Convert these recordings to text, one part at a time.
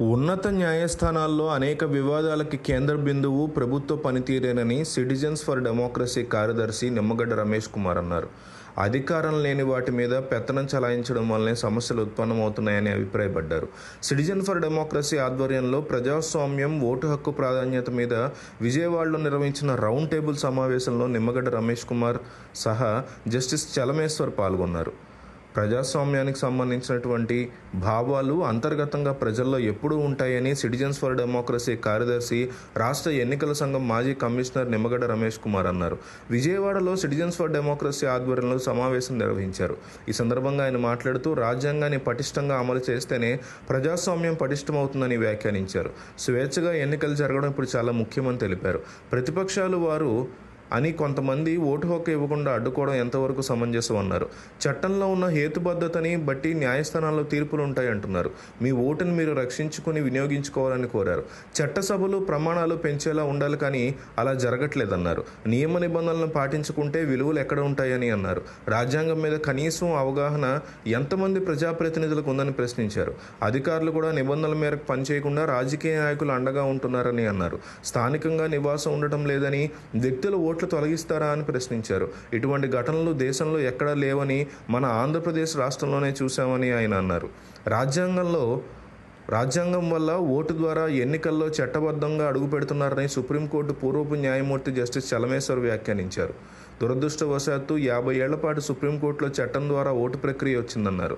ఉన్నత న్యాయస్థానాల్లో అనేక వివాదాలకి కేంద్ర బిందువు ప్రభుత్వ పనితీరేనని సిటిజన్స్ ఫర్ డెమోక్రసీ కార్యదర్శి నిమ్మగడ్డ రమేష్ కుమార్ అన్నారు. అధికారం లేని వాటి మీద పెత్తనం చలాయించడం వల్లనే సమస్యలు ఉత్పన్నమవుతున్నాయని అభిప్రాయపడ్డారు. సిటిజన్ ఫర్ డెమోక్రసీ ఆధ్వర్యంలో ప్రజాస్వామ్యం ఓటు హక్కు ప్రాధాన్యత మీద విజయవాడలో నిర్వహించిన రౌండ్ టేబుల్ సమావేశంలో నిమ్మగడ్డ రమేష్ కుమార్ సహా జస్టిస్ చలమేశ్వర్ పాల్గొన్నారు. ప్రజాస్వామ్యానికి సంబంధించినటువంటి భావాలు అంతర్గతంగా ప్రజల్లో ఎప్పుడూ ఉంటాయని సిటిజన్స్ ఫర్ డెమోక్రసీ కార్యదర్శి రాష్ట్ర ఎన్నికల సంఘం మాజీ కమిషనర్ నిమ్మగడ్డ రమేష్ కుమార్ అన్నారు. విజయవాడలో సిటిజన్స్ ఫర్ డెమోక్రసీ ఆధ్వర్యంలో సమావేశం నిర్వహించారు. ఈ సందర్భంగా ఆయన మాట్లాడుతూ రాజ్యాంగాన్ని పటిష్టంగా అమలు చేస్తేనే ప్రజాస్వామ్యం పటిష్టమవుతుందని వ్యాఖ్యానించారు. స్వేచ్ఛగా ఎన్నికలు జరగడం ఇప్పుడు చాలా ముఖ్యమని తెలిపారు. ప్రతిపక్షాలు వారు అని కొంతమంది ఓటు హక్కు ఇవ్వకుండా అడ్డుకోవడం ఎంతవరకు సమంజసం అన్నారు. చట్టంలో ఉన్న హేతుబద్ధతని బట్టి న్యాయస్థానాల్లో తీర్పులు ఉంటాయంటున్నారు మీ ఓటుని మీరు రక్షించుకుని వినియోగించుకోవాలని కోరారు. చట్టసభలు ప్రమాణాలు పెంచేలా ఉండాలి కానీ అలా జరగట్లేదన్నారు. నియమ నిబంధనలను పాటించుకుంటే విలువలు ఎక్కడ ఉంటాయని అన్నారు. రాజ్యాంగం మీద కనీసం అవగాహన ఎంతమంది ప్రజాప్రతినిధులకు ఉందని ప్రశ్నించారు. అధికారులు కూడా నిబంధనల మేరకు పనిచేయకుండా రాజకీయ నాయకులు అండగా ఉంటున్నారని అన్నారు. స్థానికంగా నివాసం ఉండటం లేదని వ్యక్తుల ఓట్లు తొలగిస్తారా అని ప్రశ్నించారు. ఇటువంటి ఘటనలు దేశంలో ఎక్కడా లేవని మన ఆంధ్రప్రదేశ్ రాష్ట్రంలోనే చూశామని ఆయన అన్నారు. రాజ్యాంగంలో రాజ్యాంగం వల్ల ఓటు ద్వారా ఎన్నికల్లో చట్టబద్ధంగా అడుగుపెడుతున్నారని సుప్రీంకోర్టు పూర్వపు న్యాయమూర్తి జస్టిస్ చలమేశ్వర్ వ్యాఖ్యానించారు. దురదృష్టవశాత్తు యాభై ఏళ్ళ పాటు సుప్రీంకోర్టులో చట్టం ద్వారా ఓటు ప్రక్రియ వచ్చిందన్నారు.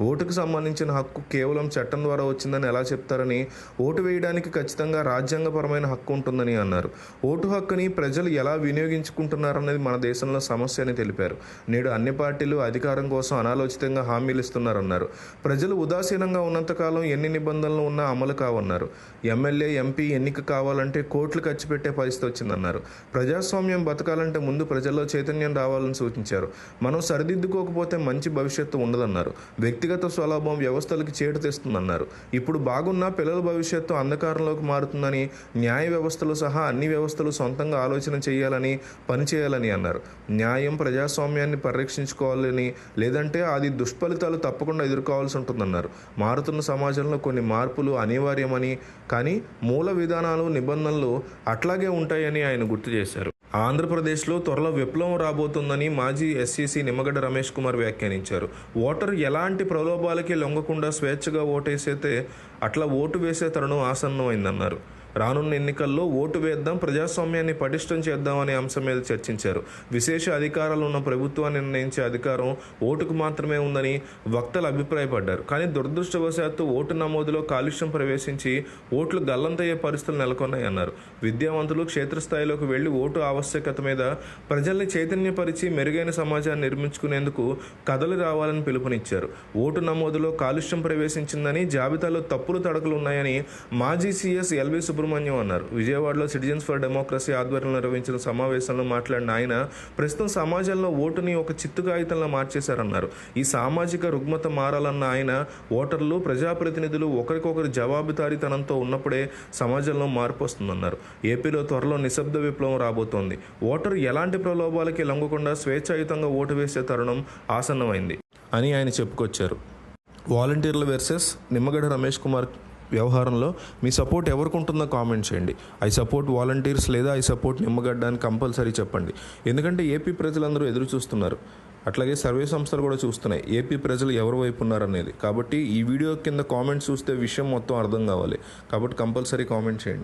ఓటుకు సంబంధించిన హక్కు కేవలం చట్టం ద్వారా వచ్చిందని ఎలా చెప్తారని ఓటు వేయడానికి ఖచ్చితంగా రాజ్యాంగపరమైన హక్కు ఉంటుందని అన్నారు. ఓటు హక్కుని ప్రజలు ఎలా వినియోగించుకుంటున్నారనేది మన దేశంలో సమస్య అని తెలిపారు. నేడు అన్ని పార్టీలు అధికారం కోసం అనాలోచితంగా హామీలు ఇస్తున్నారన్నారు. ప్రజలు ఉదాసీనంగా ఉన్నంతకాలం ఎన్ని నిబంధనలు ఉన్నా అమలు కావన్నారు. ఎమ్మెల్యే ఎంపీ ఎన్నిక కావాలంటే కోట్లు ఖర్చు పెట్టే పరిస్థితి వచ్చిందన్నారు. ప్రజాస్వామ్యం బతకాలంటే ముందు ప్రజల్లో చైతన్యం రావాలని సూచించారు. మనం సరిదిద్దుకోకపోతే మంచి భవిష్యత్తు ఉండదన్నారు. వ్యక్తి వ్యక్తిగత స్వలాభం వ్యవస్థలకు చేటు తెస్తుందన్నారు. ఇప్పుడు బాగున్న పిల్లల భవిష్యత్తు అంధకారంలోకి మారుతుందని న్యాయ వ్యవస్థలు సహా అన్ని వ్యవస్థలు సొంతంగా ఆలోచన చేయాలని పనిచేయాలని అన్నారు. న్యాయం ప్రజాస్వామ్యాన్ని పరిరక్షించుకోవాలని లేదంటే అది దుష్ఫలితాలు తప్పకుండా ఎదుర్కోవాల్సి ఉంటుందన్నారు. మారుతున్న సమాజంలో కొన్ని మార్పులు అనివార్యమని కానీ మూల విధానాలు నిబంధనలు అట్లాగే ఉంటాయని ఆయన గుర్తు చేశారు. ఆంధ్రప్రదేశ్లో త్వరలో విప్లవం రాబోతుందని మాజీ ఎస్సీసీ నిమ్మగడ్డ రమేష్ కుమార్ వ్యాఖ్యానించారు. ఓటరు ఎలాంటి ప్రలోభాలకి లొంగకుండా స్వేచ్ఛగా ఓటేసైతే అట్లా ఓటు వేసే తరుణం ఆసన్నమైందన్నారు. రానున్న ఎన్నికల్లో ఓటు వేద్దాం ప్రజాస్వామ్యాన్ని పటిష్టం చేద్దాం అనే అంశం మీద చర్చించారు. విశేష అధికారాలు ఉన్న ప్రభుత్వాన్ని నిర్ణయించే అధికారం ఓటుకు మాత్రమే ఉందని వక్తలు అభిప్రాయపడ్డారు. కానీ దురదృష్టవశాత్తు ఓటు నమోదులో కాలుష్యం ప్రవేశించి ఓట్లు గల్లంతయ్యే పరిస్థితులు నెలకొన్నాయన్నారు. విద్యావంతులు క్షేత్రస్థాయిలోకి వెళ్ళి ఓటు ఆవశ్యకత మీద ప్రజల్ని చైతన్యపరిచి మెరుగైన సమాజాన్ని నిర్మించుకునేందుకు కథలు రావాలని పిలుపునిచ్చారు. ఓటు నమోదులో కాలుష్యం ప్రవేశించిందని జాబితాలో తప్పులు తడకలు ఉన్నాయని మాజీ సీఎస్ ఎల్వి సుబ్రహ్మణ్యం అన్నారు. విజయవాడలో సిటిజన్స్ ఫర్ డెమోక్రసీ ఆధ్వర్యంలో నిర్వహించిన సమావేశంలో మాట్లాడిన ఆయన ప్రస్తుతం సమాజంలో ఓటుని ఒక చిత్తు కాగితంలో మార్చేశారన్నారు. ఈ సామాజిక రుగ్మత మారాలన్న ఆయన ఓటర్లు ప్రజాప్రతినిధులు ఒకరికొకరు జవాబుదారీతనంతో ఉన్నప్పుడే సమాజంలో మార్పు వస్తుందన్నారు. ఏపీలో త్వరలో నిశ్శబ్ద విప్లవం రాబోతోంది. ఓటరు ఎలాంటి ప్రలోభాలకి లొంగకుండా స్వేచ్ఛాయుతంగా ఓటు వేసే తరుణం ఆసన్నమైంది అని ఆయన చెప్పుకొచ్చారు. వాలంటీర్ల వర్సెస్ నిమ్మగడ్డ రమేష్ కుమార్ వ్యవహారంలో మీ సపోర్ట్ ఎవరికి ఉంటుందో కామెంట్ చేయండి. ఐ సపోర్ట్ వాలంటీర్స్ లేదా ఐ సపోర్ట్ నిమ్మగడ్డ అని కంపల్సరీ చెప్పండి. ఎందుకంటే ఏపీ ప్రజలందరూ ఎదురు చూస్తున్నారు. అట్లాగే సర్వే సంస్థలు కూడా చూస్తున్నాయి. ఏపీ ప్రజలు ఎవరి వైపు ఉన్నారనేది. కాబట్టి ఈ వీడియో కింద కామెంట్స్ చూస్తే విషయం మొత్తం అర్థం కావాలి. కాబట్టి కంపల్సరీ కామెంట్ చేయండి.